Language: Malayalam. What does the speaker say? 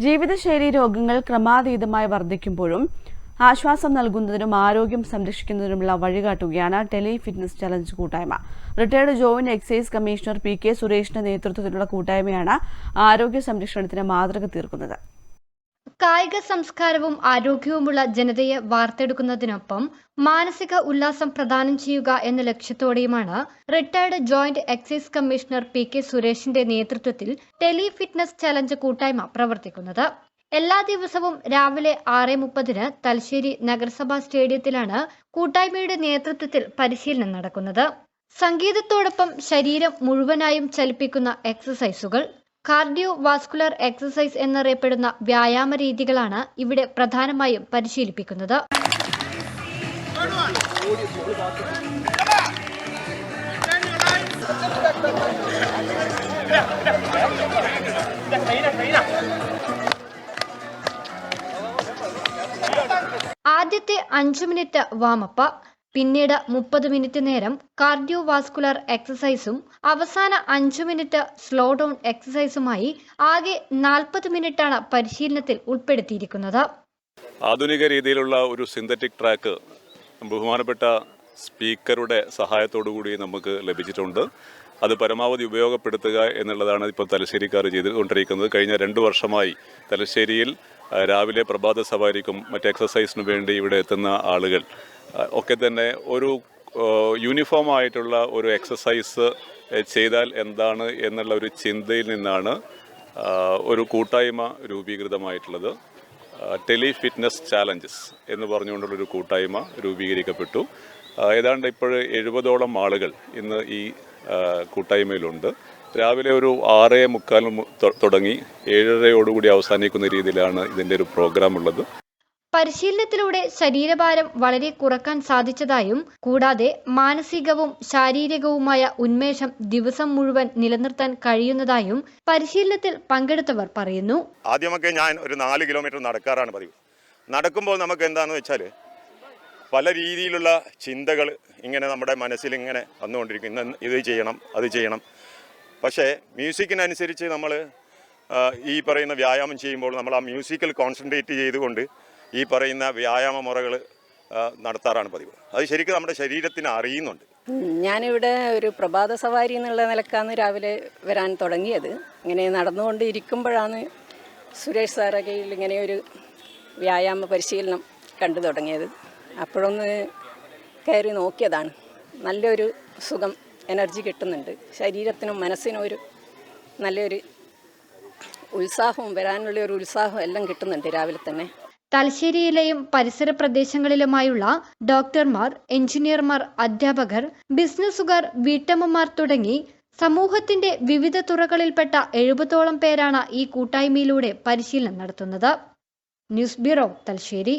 ജീവിതശൈലി രോഗങ്ങൾ ക്രമാതീതമായി വർദ്ധിക്കുമ്പോഴും ആശ്വാസം നൽകുന്നതിനും ആരോഗ്യം സംരക്ഷിക്കുന്നതിനുമുള്ള വഴികാട്ടുകയാണ് ടെലി ഫിറ്റ്നസ് ചലഞ്ച് കൂട്ടായ്മ. Retired joint excise commissioner P K സുരേഷിന്റെ നേതൃത്വത്തിലുള്ള കൂട്ടായ്മയാണ് ആരോഗ്യ സംരക്ഷണത്തിന് മാതൃക തീർക്കുന്നത്. കായിക സംസ്കാരവും ആരോഗ്യവുമുള്ള ജനതയെ വാർത്തെടുക്കുന്നതിനൊപ്പം മാനസിക ഉല്ലാസം പ്രദാനം ചെയ്യുക എന്ന ലക്ഷ്യത്തോടെയുമാണ് retired joint excise commissioner P K സുരേഷിന്റെ നേതൃത്വത്തിൽ ടെലി ഫിറ്റ്നസ് ചലഞ്ച് കൂട്ടായ്മ പ്രവർത്തിക്കുന്നത്. എല്ലാ ദിവസവും രാവിലെ ആറ് മുപ്പതിന് തലശ്ശേരി നഗരസഭാ സ്റ്റേഡിയത്തിലാണ് കൂട്ടായ്മയുടെ നേതൃത്വത്തിൽ പരിശീലനം നടക്കുന്നത്. സംഗീതത്തോടൊപ്പം ശരീരം മുഴുവനായും ചലിപ്പിക്കുന്ന എക്സസൈസുകൾ കാർഡിയോ വാസ്കുലർ എക്സസൈസ് എന്നറിയപ്പെടുന്ന വ്യായാമ രീതികളാണ് ഇവിടെ പ്രധാനമായും പരിശീലിപ്പിക്കുന്നത്. ആദ്യത്തെ അഞ്ചു മിനിറ്റ് വാമപ്പ് പിന്നീട് മുപ്പത് മിനിറ്റ് നേരം കാർഡിയോ വാസ്കുലർ എക്സസൈസും അവസാന അഞ്ച് മിനിറ്റ് സ്ലോ ഡൗൺ എക്സസൈസുമായി ആകെ നാൽപ്പത് മിനിറ്റാണ് പരിശീലനത്തിൽ ഉൾപ്പെടുത്തിയിരിക്കുന്നത്. ആധുനിക രീതിയിലുള്ള ഒരു സിന്തറ്റിക് ട്രാക്ക് ബഹുമാനപ്പെട്ട സ്പീക്കറുടെ കൂടി നമുക്ക് ലഭിച്ചിട്ടുണ്ട്. അത് പരമാവധി ഉപയോഗപ്പെടുത്തുക എന്നുള്ളതാണ് ഇപ്പോൾ തലശ്ശേരിക്കാർ ചെയ്തുകൊണ്ടിരിക്കുന്നത്. കഴിഞ്ഞ രണ്ട് വർഷമായി തലശ്ശേരിയിൽ രാവിലെ പ്രഭാത സവാരിക്കും മറ്റ് എക്സസൈസിനു വേണ്ടി ഇവിടെ എത്തുന്ന ആളുകൾ ഒക്കെ തന്നെ ഒരു യൂണിഫോം ആയിട്ടുള്ള ഒരു എക്സസൈസ് ചെയ്താൽ എന്താണ് എന്നുള്ള ഒരു ചിന്തയിൽ നിന്നാണ് ഒരു കൂട്ടായ്മ രൂപീകൃതമായിട്ടുള്ളത്. ടെലി ഫിറ്റ്നസ് ചാലഞ്ചസ് എന്ന് പറഞ്ഞുകൊണ്ടുള്ളൊരു കൂട്ടായ്മ രൂപീകരിക്കപ്പെട്ടു. ഏതാണ്ട് ഇപ്പോൾ എഴുപതോളം ആളുകൾ ഇന്ന് ഈ കൂട്ടായ്മയിലുണ്ട്. രാവിലെ ഒരു ആറേ മുക്കാൽ തുടങ്ങി. ഏഴരയോടുകൂടി അവസാനിക്കുന്ന രീതിയിലാണ് ഇതിന്റെ ഒരു പ്രോഗ്രാം ഉള്ളത്. പരിശീലനത്തിലൂടെ ശരീരഭാരം വളരെ കുറയ്ക്കാൻ സാധിച്ചതായും കൂടാതെ മാനസികവും ശാരീരികവുമായ ഉന്മേഷം ദിവസം മുഴുവൻ നിലനിർത്താൻ കഴിയുന്നതായും പരിശീലനത്തിൽ പങ്കെടുത്തവർ പറയുന്നു. ആദ്യമൊക്കെ ഞാൻ ഒരു നാല് കിലോമീറ്റർ നടക്കാറാണ് പതിവ്. നടക്കുമ്പോൾ നമുക്ക് എന്താണെന്ന് വെച്ചാൽ പല രീതിയിലുള്ള ചിന്തകൾ ഇങ്ങനെ നമ്മുടെ മനസ്സിൽ ഇങ്ങനെ വന്നുകൊണ്ടിരിക്കും. ഇന്ന് ഇത് ചെയ്യണം അത് ചെയ്യണം. പക്ഷേ മ്യൂസിക്കിനനുസരിച്ച് നമ്മൾ ഈ പറയുന്ന വ്യായാമം ചെയ്യുമ്പോൾ നമ്മൾ ആ മ്യൂസിക്കിൽ കോൺസെൻട്രേറ്റ് ചെയ്തുകൊണ്ട് ഈ പറയുന്ന വ്യായാമ മുറകൾ നടത്താറാണ് പതിവ്. അത് ശരിക്കും നമ്മുടെ ശരീരത്തിന് അറിയുന്നുണ്ട്. ഞാനിവിടെ ഒരു പ്രഭാത സവാരി എന്നുള്ള നിലക്കാണ് രാവിലെ വരാൻ തുടങ്ങിയത്. ഇങ്ങനെ നടന്നുകൊണ്ട് ഇരിക്കുമ്പോഴാണ് സുരേഷ് സാറെ ഇങ്ങനെ ഒരു വ്യായാമ പരിശീലനം കണ്ടു തുടങ്ങിയത്. അപ്പോഴൊന്ന് കയറി നോക്കിയതാണ്. നല്ലൊരു സുഖം എനർജി കിട്ടുന്നുണ്ട്. ശരീരത്തിനും മനസ്സിനും ഒരു നല്ലൊരു ഉത്സാഹവും വരാനുള്ള ഒരു ഉത്സാഹവും എല്ലാം കിട്ടുന്നുണ്ട് രാവിലെ തന്നെ. തലശ്ശേരിയിലെയും പരിസര പ്രദേശങ്ങളിലുമായുള്ള ഡോക്ടർമാർ എഞ്ചിനീയർമാർ അധ്യാപകർ ബിസിനസ്സുകാർ വീട്ടമ്മമാർ തുടങ്ങി സമൂഹത്തിന്റെ വിവിധ തുറകളിൽപ്പെട്ട എഴുപതോളം പേരാണ് ഈ കൂട്ടായ്മയിലൂടെ പരിശീലനം നടത്തുന്നത്. News bureau Thalassery.